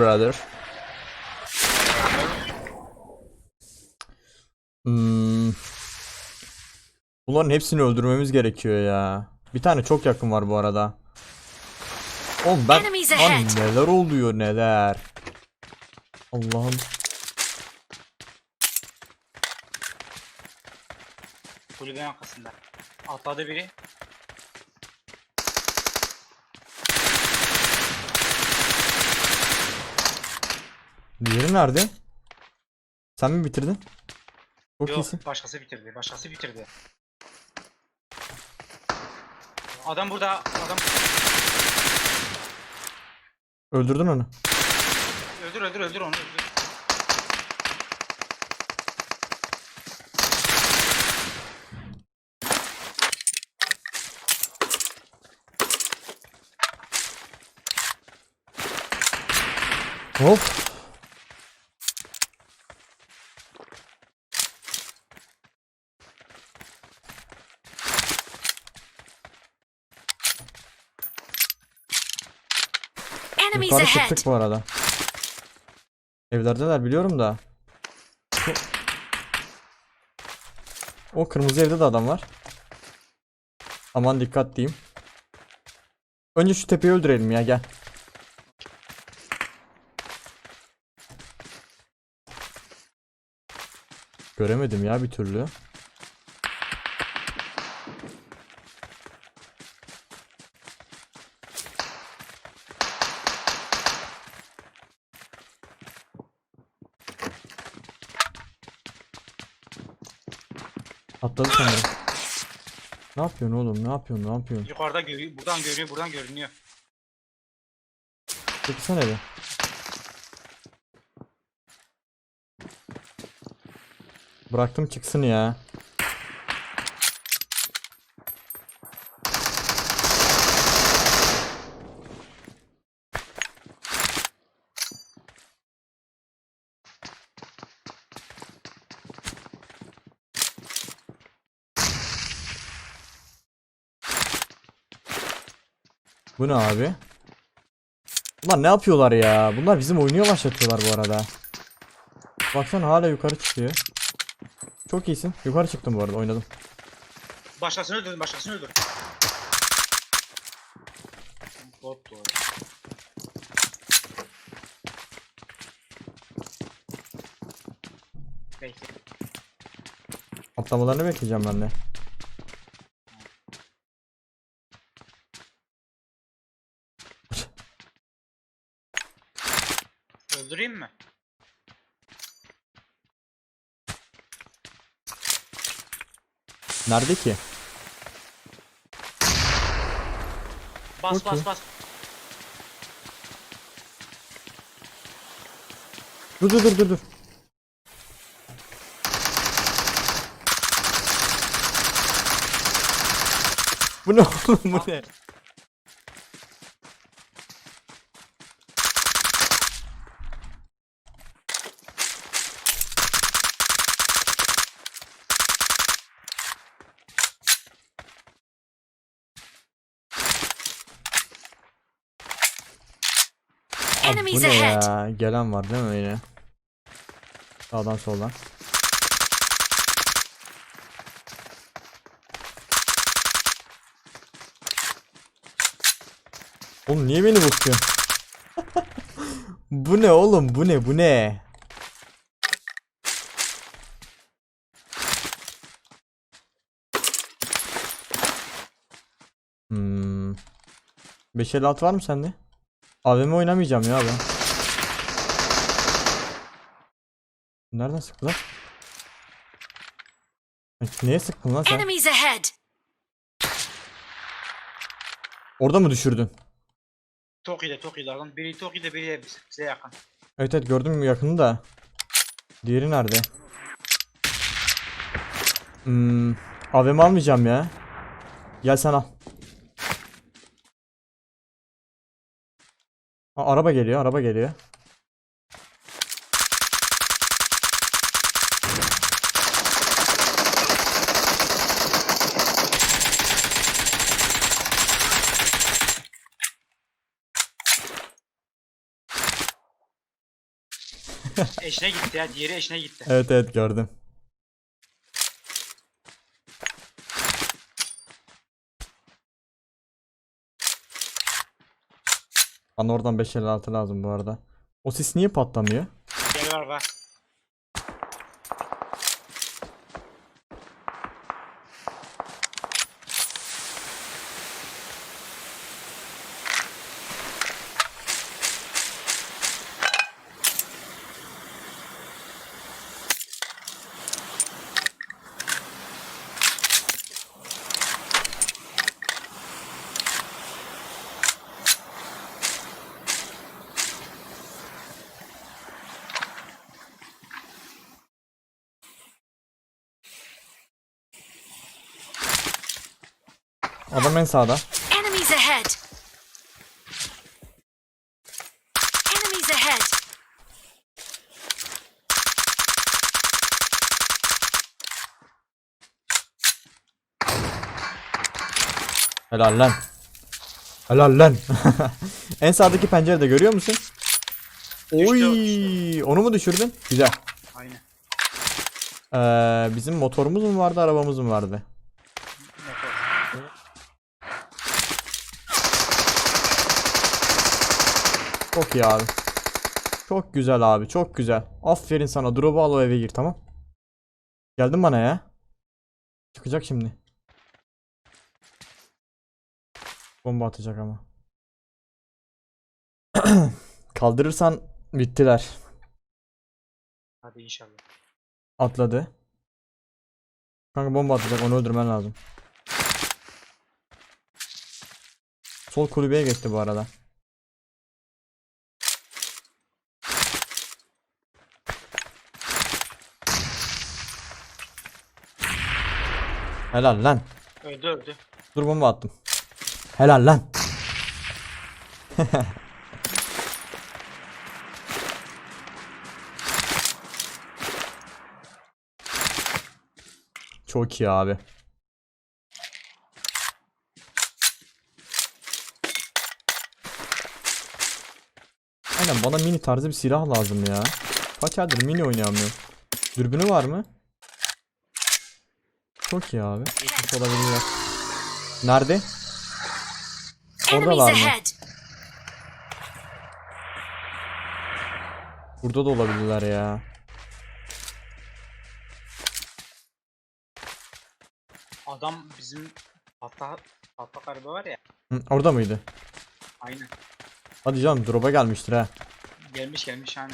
brother. Hmm. Bunların hepsini öldürmemiz gerekiyor ya. Bir tane çok yakın var bu arada. Oğlum ben Lan neler oluyor neler. Allah'ım. Kulübenin arkasında. Atladı biri. Diğeri nerede? Sen mi bitirdin? Çok Yok iyisin. başkası bitirdi. Başkası bitirdi. Adam burada. Adam Öldürdün onu. öldür öldür öldür onu. Öldür. Hop. Enemies Yukarı çıktık bu arada. Evlerdeler biliyorum da. O kırmızı evde de adam var. Aman dikkat diyeyim. Önce şu tepeyi öldürelim ya gel. Göremedim ya bir türlü. Atladı sanırım. Ne yapıyorsun oğlum? Ne yapıyorsun? Ne yapıyorsun? Yukarıda görüyor. Buradan görünüyor. Buradan görünüyor. Çekilsene bir. Bıraktım çıksın ya. Bu ne abi? Bunlar ne yapıyorlar ya? Bunlar bizim oyunu yavaşlatıyorlar bu arada. Baksana hala yukarı çıkıyor. Çok iyisin. Yukarı çıktım bu arada oynadım. Başkasını öldürdün. Başkasını öldür. Bot doğru. Atlamalarını bekleyeceğim ben de. Öldüreyim mi? Nerede ki? Bas Okey. bas bas. Dur dur dur dur dur. Bu ne oğlum bu ne? Abi bu Enemies ne ahead. ya? Gelen var değil mi yine? Sağdan soldan. Oğlum niye beni bakıyorsun? bu ne oğlum? Bu ne? Bu ne? Hmm. 556 var mı sende? AVM oynamayacağım ya ben. Nereden sıktılar? Ay, Neye sıktın lan sen? Enemies ahead. Orada mı düşürdün? Toki'de Toki'de. Biri Toki'de biri bize yakın. Evet evet gördüm yakını da. Diğeri nerede? Hmm, AVM almayacağım ya. Gel sen al. Aa, araba geliyor, araba geliyor. eşine gitti ya. Diğeri eşine gitti. Evet evet gördüm. Bana oradan 556 lazım bu arada. O sis niye patlamıyor? Gel var var. Adam en sağda. Enemies ahead! Enemies ahead! Helal lan. Helal lan. en sağdaki pencerede görüyor musun? Oy, onu mu düşürdün? Güzel. Aynen. Ee, bizim motorumuz mu vardı, arabamız mı vardı? Çok iyi abi. Çok güzel abi, çok güzel. Aferin sana. Drop'u al o eve gir, tamam? Geldin bana ya. Çıkacak şimdi. Bomba atacak ama. Kaldırırsan bittiler. Hadi inşallah. Atladı. Kanka bomba atacak, onu öldürmen lazım. Sol kulübeye geçti bu arada. Helal lan. Öldü öldü. Dur bomba attım. Helal lan. Çok iyi abi. Aynen bana mini tarzı bir silah lazım ya. Kaç aydır mini oynayamıyorum. Dürbünü var mı? Çok iyi abi. Geçmiş olabilirler. Nerede? Oradalar mı? Burada da olabilirler ya. Adam bizim hatta hatta araba var ya. Hı, orada mıydı? Aynen. Hadi canım drop'a gelmiştir ha. Gelmiş gelmiş hani.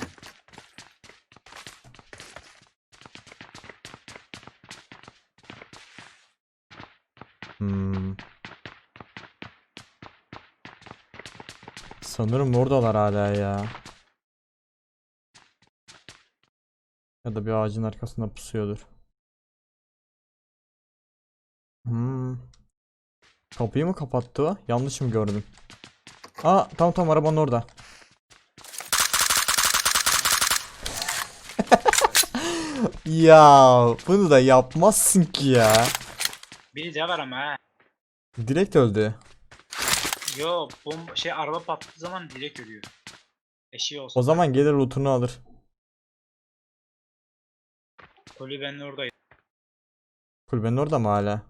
Hmm. Sanırım oradalar hala ya. Ya da bir ağacın arkasında pusuyordur. Hmm. Kapıyı mı kapattı o? Yanlış mı gördüm? Aa tam tam arabanın orada. ya bunu da yapmazsın ki ya. Biri de var ama ha. Direkt öldü. Yo bomba şey araba patladığı zaman direkt ölüyor. Eşi olsun. O zaman gelir lootunu alır. Kulübenin oradaydı. Kulübenin orada mı hala?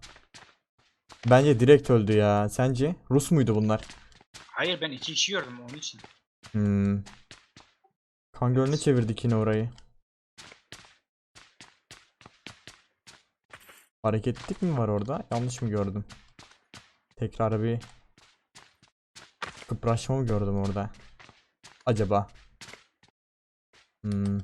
Bence direkt öldü ya. Sence? Rus muydu bunlar? Hayır ben iki kişi gördüm onun için. Hmm. Kan gölüne çevirdik yine orayı. Hareketlik mi var orada? Yanlış mı gördüm? Tekrar bir kıpraşma mı gördüm orada? Acaba? Hmm.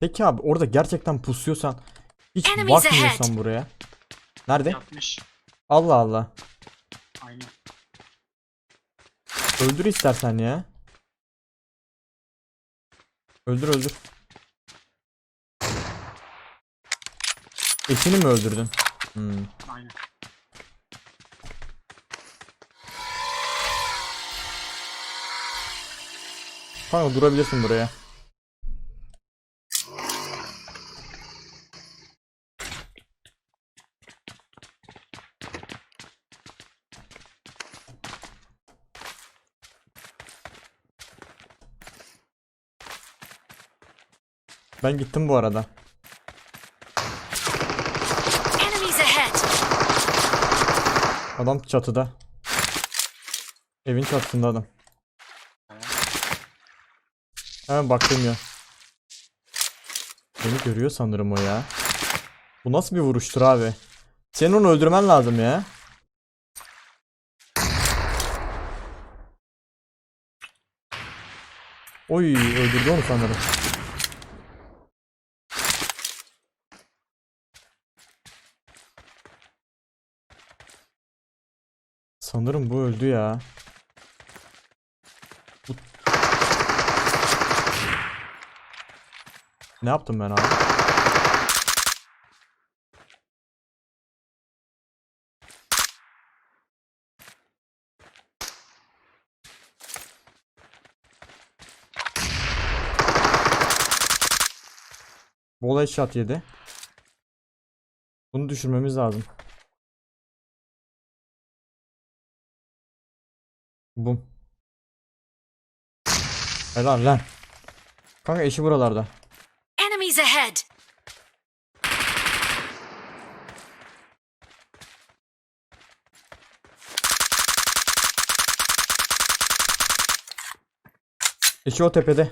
Peki abi orada gerçekten pusuyorsan hiç bakmıyorsan buraya. Nerede? Yapmış. Allah Allah. Aynen. Öldür istersen ya. Öldür öldür. Eşini mi öldürdün? Hmm. Aynen. Kanka durabilirsin buraya. Ben gittim bu arada. Adam çatıda. Evin çatısında adam. Hemen baktım ya. Beni görüyor sanırım o ya. Bu nasıl bir vuruştur abi? Senin onu öldürmen lazım ya. Oy öldürdü onu sanırım. Sanırım bu öldü ya. Bu... Ne yaptım ben abi? Bol headshot yedi. Bunu düşürmemiz lazım. Bum. Helal lan. Kanka eşi buralarda. Enemies ahead! Eşi o tepede.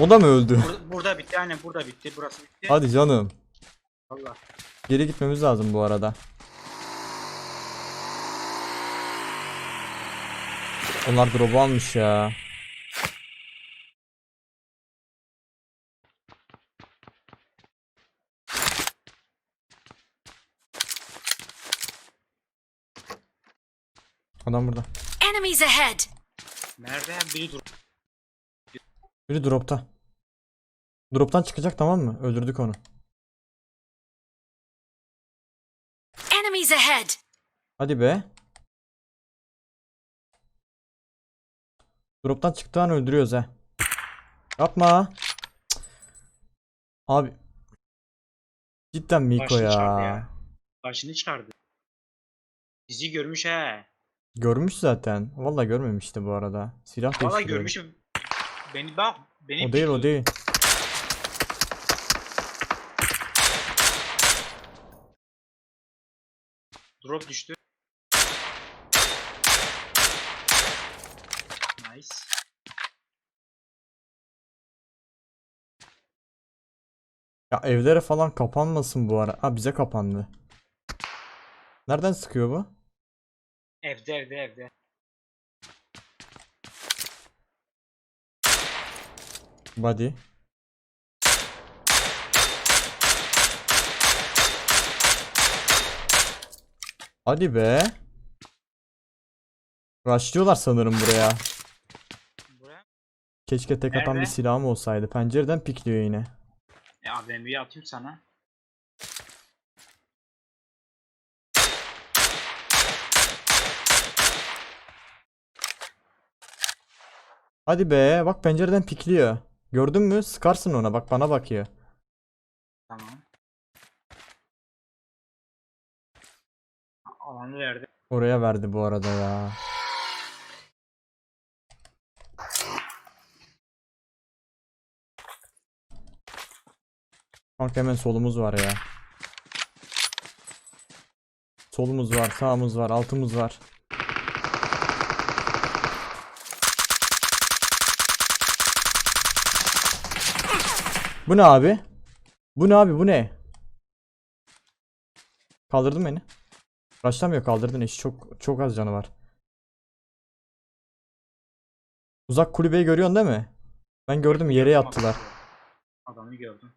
O da mı öldü? Bur- burada bitti aynen burada bitti. Burası bitti. Hadi canım. Allah. Geri gitmemiz lazım bu arada. Onlar drop'u almış ya. Adam burada. Enemies ahead! Nerede? Biri dur. Biri drop'ta. Drop'tan çıkacak tamam mı? Öldürdük onu. Enemies ahead! Hadi be. Drop'tan çıktığı an öldürüyoruz he. Yapma. Abi. Cidden Miko Başını ya. çaldı ya. Başını çıkardı. Bizi görmüş he. Görmüş zaten. Vallahi görmemişti bu arada. Silah Valla değiştiriyor. görmüşüm. Beni bak. Beni O değil o değil. Drop düştü. Nice. Ya evlere falan kapanmasın bu ara. Ha bize kapandı. Nereden sıkıyor bu? Evde evde evde. Body. Hadi be. Rushlıyorlar sanırım buraya. Buraya. Keşke tek atan bir Nerede? silahım olsaydı. Pencereden pikliyor yine. Ya ben bir atayım sana. Hadi be. Bak pencereden pikliyor. Gördün mü? Sıkarsın ona. Bak bana bakıyor. Tamam. Alanı verdi. Oraya verdi bu arada ya. Kanka hemen solumuz var ya. Solumuz var, sağımız var, altımız var. Bu ne abi? Bu ne abi? Bu ne? Kaldırdın beni. Başlamıyor kaldırdın eşi çok çok az canı var. Uzak kulübeyi görüyorsun değil mi? Ben gördüm yere yattılar. Adamı gördüm.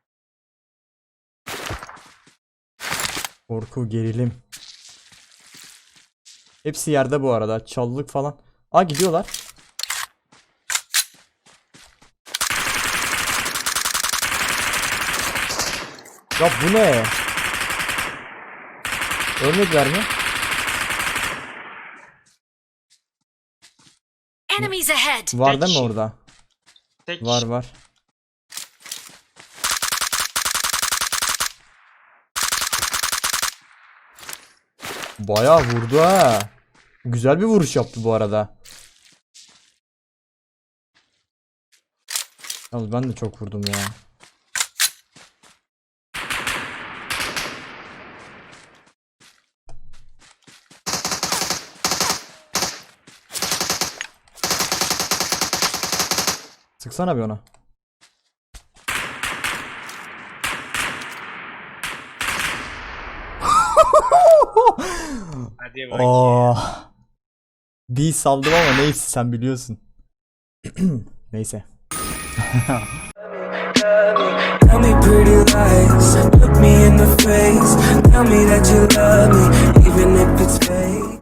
Korku, gerilim. Hepsi yerde bu arada. Çalılık falan. Aa gidiyorlar. Ya bu ne? Ölmediler mi? Enemies ahead! Var değil mi kişi. orada? Tek Var var. Bayağı vurdu ha. Güzel bir vuruş yaptı bu arada. Yalnız ben de çok vurdum ya. Sıksana bir ona. diye bak. Oh. Bir saldım ama neyse sen biliyorsun. neyse. Tell me pretty lies, look me in the face Tell me that you love me, even if it's fake